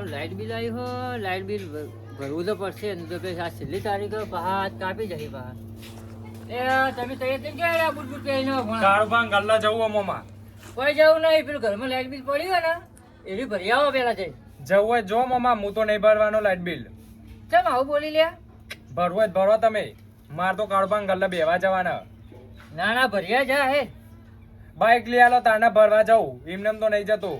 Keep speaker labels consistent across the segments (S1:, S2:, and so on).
S1: મારું light bill આવ્યું હો. લાઇટ બિલ ભરવું તો પડશે. ને તો પછી આ છેલ્લી તારીખ પહાડ કાપી જઈ બહાર એ તમે તૈયાર થઈ ગયા આ બુટ બુટ પહેરીને ભણા?
S2: કાળુભાન ગલ્લા જવું અમોમાં.
S1: કોઈ જવું નહીં પેલું ઘરમાં લાઇટ બિલ પડ્યું હોય ને એવી ભરી આવો પેલા જઈ
S2: જવું હોય જો મમા હું તો નહીં ભરવાનો લાઇટ બિલ.
S1: ચમ આવું બોલી લે
S2: ભરવું તો ભરો તમે. માર તો કાળભાંગ ગલ્લા બેવા જવાના.
S1: ના ના ભર્યા જા હે.
S2: બાઇક લઈ આલો તાના ભરવા જાઉં. એમને તો નહીં જતું.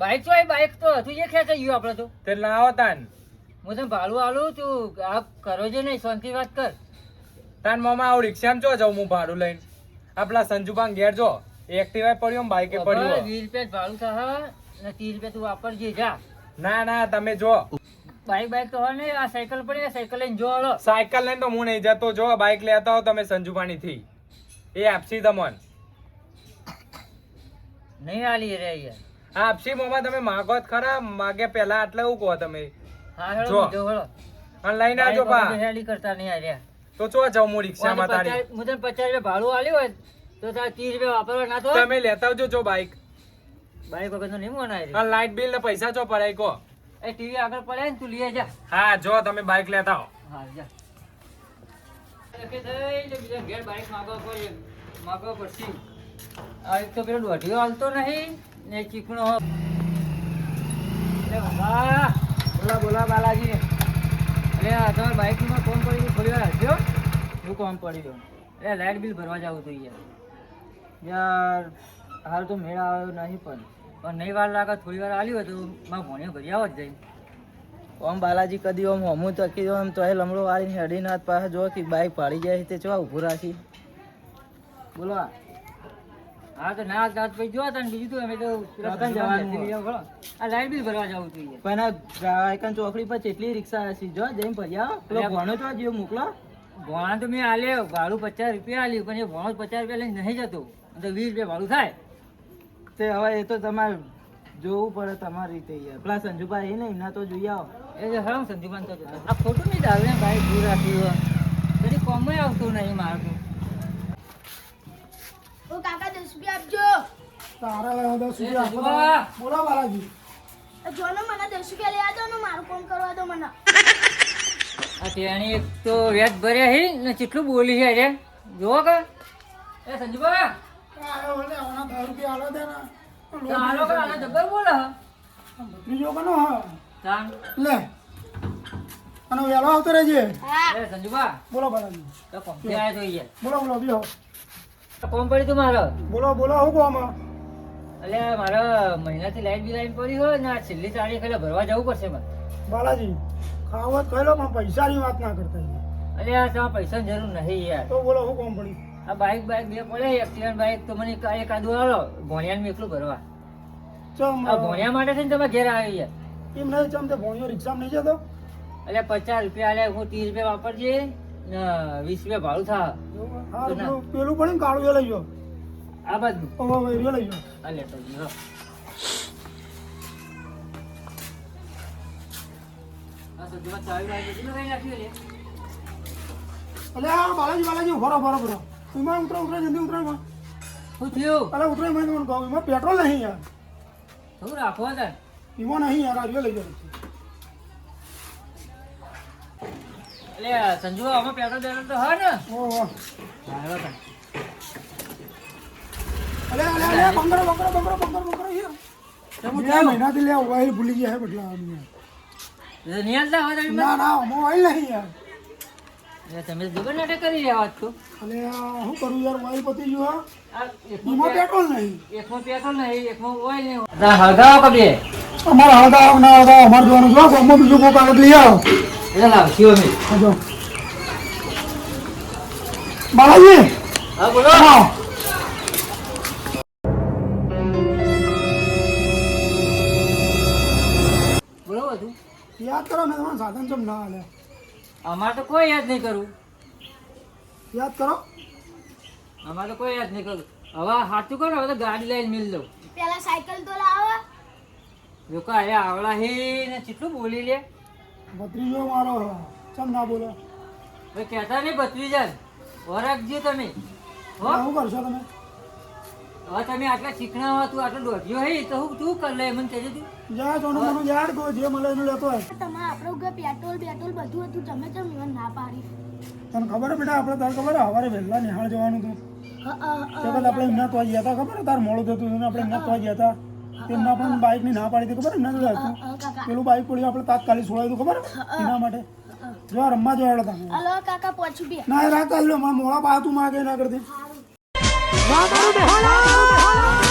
S1: બાઇક તો બાઈક તો હતું જે ખેંચાઈ ગયું આપણે તો.
S2: તે આવો તાન.
S1: હું તને ભાડું આલું તું આ કરો છે નહીં શાંતિ વાત કર.
S2: તાન મામા આવું રિક્ષામાં જો જાઉં હું ભાડું લઈને? આપણા સંજુભાન ઘેર જો એક્ટિવા પડ્યો
S1: બાઈકે
S2: પડ્યો.
S1: વીસ રૂપિયા ભાડું થશે ને ત્રીસ રૂપિયા તું વાપરજે જા.
S2: ના ના તમે જો.
S1: બાઈક બાઈક તો હોય ને આ સાયકલ પડી ને સાયકલ લઈને જો હળો
S2: સાયકલ લઈને તો હું નહીં જતો જો બાઇક લેતા હો તમે સંજુબાની થી એ આપસી તમન.
S1: નહીં આલી રે યાર.
S2: આપસી મોમાં તમે માગો જ ખરા માગે પેલા આટલે એવું કહો તમે. જો.
S1: જો
S2: અને લઈને આવજો પા
S1: હેલી કરતા નહીં આર્યા
S2: તો ચો જાવ હું રિક્ષામાં તારી.
S1: હું તને પચાસ રૂપિયા ભાડું આલ્યું હોય તો તારે ત્રીસ રૂપિયા વાપરવા ના તો
S2: તમે લેતા આવજો જો બાઇક
S1: બાઈક વગર તો નહીં મોના
S2: અને લાઇટ બિલ ને પૈસા ચો પડાય કહો.
S1: એ ટીવી આગળ પડે ને તું લઈ જા
S2: હા જો તમે બાઇક લેતા હો
S1: હા જા. કે બીજા ઘેર બાઈક માગવા પડે માગવા પડશે. આ તો પેલો દોઢીઓ હાલતો નહીં. ને ચીકણો. બાબા બોલા બોલા, બાલાજી. અરે, આ તમારા બાઇકમાં કોમ પડી ગયું થોડી વાર હટજો શું કોમ પડી ગયું અરે લાઇટ બિલ ભરવા જવું હતું યાર યાર, હાલ તો મેળ આવ્યો નહીં પણ. પણ નહીં વાર લાગે થોડી વાર આવ્યું તો મારા ભણ્યો ઘરે આવો જ જઈ.
S3: ઓમ બાલાજી, કદી ઓમ હમું તકી ઓમ તો એ લમડો વાળીને હેડીને હાથ પાસે જો કે બાઈક પાડી જાય તે ચવા ઊભું રાખી?
S1: બોલો હા તો ના દાંત પછી જોવા તને બીજું તો અમે તો પેલા જવાનું. આ લાઈટ બિલ ભરવા જવું જોઈએ
S3: પણ ગાયકન ચોકડી પર કેટલી રિક્ષા હશે? જો જઈને ભર્યા પેલો
S1: અલ્યા.
S3: ભણો તો જીવ મોકલો.
S1: ભોણા તો મેં આલ્યો ભાડું પચાસ રૂપિયા આલ્યું પણ એ ભોણો પચાસ રૂપિયા લઈને નહીં જતો. તો વીસ રૂપિયા ભાડું થાય.
S3: તે હવે એ તો તમારે જોવું પડે તમારી રીતે યાર. પેલા સંજુભાઈ એ ને એમના તો જોઈ આવો.
S1: એ તો હરામ સંજુબાન તો આ ખોટું નહીં દાવે ભાઈ દૂર રાખ્યું. કદી કોમય આવતું નહીં મારું
S4: ઓ કાકા દસ રૂપિયા આપજો
S5: તારા દસ રૂપિયા બોલો બાલાજી.
S4: જોને મને દસ રૂપિયા લઈ દો ને મારું કોમ કરવા દો મને.
S1: આ તેણી એક તો વ્યાજ ભર્યા હી ને કેટલું બોલી છે રે. જોવો કે. એ સંજુબા
S5: આ ઓલે ઓના દસ રૂપિયા આલો દે ને.
S1: હાલો કે આને જબ્બર બોલે.
S5: ત્રીજો કનો હા
S1: તાન.
S5: લે. અને વેલો આવતો રહેજે.
S4: હા.
S1: એ સંજુબા
S5: બોલો બાલાજી.
S1: તો કોમથી આયા તો.
S5: બોલો બોલો બીજો
S1: કોમ પડી તું મારો.
S5: બોલો બોલો હું કહો આમાં
S1: એટલે મારે મહિનાથી લાઈટ બિલ આવીને પડી હોય ને આ છેલ્લી તારીખ એટલે ભરવા જવું પડશે મને.
S5: બાલાજી ખાવત કહેલો પણ પૈસાની વાત ના કરતા
S1: અરે આ તમારે પૈસાની જરૂર નહીં યાર.
S5: તો બોલો હું કોમ પડી
S1: આ બાઇક બાઈક બે પડે એક્સિડન્ટ બાઈક તો મને એક- એકાદું આલો ભોણિયાને એકલું ભરવા. આ ભોણિયા માટે થઈને તમે ઘેર આવી યાર
S5: એમ નહીં ચમ તે ભોણિયો રિક્ષામાં નહીં જતો?
S1: એટલે પચાસ રૂપિયા આલે હું ત્રીસ રૂપિયા વાપરજે ને વીસ રૂપિયા ભાડું થા.
S5: હા પેલું પણ કાળું લઈ ગયો
S1: આ બધું
S5: હવે એ લઈ ગયો
S1: આ લેતો જજો. આ સબ્જીમાં ચાવી વાળી બધી લગાવી નાખ્યું લે.
S5: અલે આ બાલાજી બાલાજી ઊભો રહો, ઊભો રહો, ઊભો રહો. એમાં ઉતરો ઉતરો જલ્દી ઉતરો એમાં.
S1: શું થયું?
S5: અલે ઉતરો એમાં તમને કહું એમાં પેટ્રોલ નહીં યાર.
S1: શું રાખો તાર
S5: એમાં નહીં યાર આ લઈ
S1: એટલે સંજુ અમે પેટ્રોલ બેટ્રોલ તો હા ને.
S5: ઓહો. અલે અલે અલે બંગરો બંગરો યાર? મહિનાથી લે મોબાઈલ ભૂલી ગયા? ના ના મોબાઈલ નહીં યાર.
S1: તમે જબર કરી રહ્યા વાત તો.
S5: શું કરું યાર મોબાઈલ પતી ગયો
S1: એકમાં
S5: પેટ્રોલ નહીં.
S1: એકમાં પેટ્રોલ નહીં એકમાં ઓઇલ નહીં. હળગાવો કબીએ
S5: અમારે હાલતા ના આવતા અમારે જોવાનું ગામમાં બીજું કોઈ કાગળ લઈ આવો.
S1: એટલે અમે
S5: હા, બાલાજી.
S1: હા બોલો.
S5: યાદ કરો ને તમારું સાધન ચમ ના હાલે.
S1: અમારે તો કોઈ યાદ નહીં કરવું
S5: યાદ કરો.
S1: અમારે તો કોઈ યાદ નહીં કરવું હવે સાચું કરો હવે તો ગાડી લઈને મિલ દઉં.
S4: પેલા સાયકલ તો લાવો.
S1: લોકો આયા આવડા હે ને કેટલું બોલી લે.
S5: ભત્રીજો મારો ચમ ના બોલો?
S1: ભાઈ કહેતા નહીં ભત્રીજા ઓરખજો તમે. હો?
S5: શું કરશો તમે?
S1: હવે તમે આટલા ચીકણા તું આટલો દોઢિયો હે તો હું તું કર લે? મને કહેજે તું.
S5: જા સોનું મોનું યાર ગો જે મળે એનું લેતો હોય
S4: તમારે આપણું ઘર પેટ્રોલ પેટ્રોલ બધું હતું તમે કેમ મને ના પાડી
S5: તને ખબર હે બેટા આપણે તાર ખબર હે સવારે વહેલા નિહાળ જવાનું હતું
S4: હ, અ, અ,
S5: તે વખત આપણે એમના તો ગયા હતા ખબર તાર મોડું થતું હતું આપણે એમના તો ગયા હતા. તેમના પણ બાઇકની ના પાડી હતી ખબર? એમના જોડે હતું. પેલું બાઇક પડ્યું આપણે તાત્કાલિક છોડાયું ખબર એના માટે. જો રમવા જોયા હતા.
S4: હલો કાકા પહોંચું
S5: ના રાત ચાલ્યો મારા મોડા પા તું માગે ના કરતી.
S4: સારું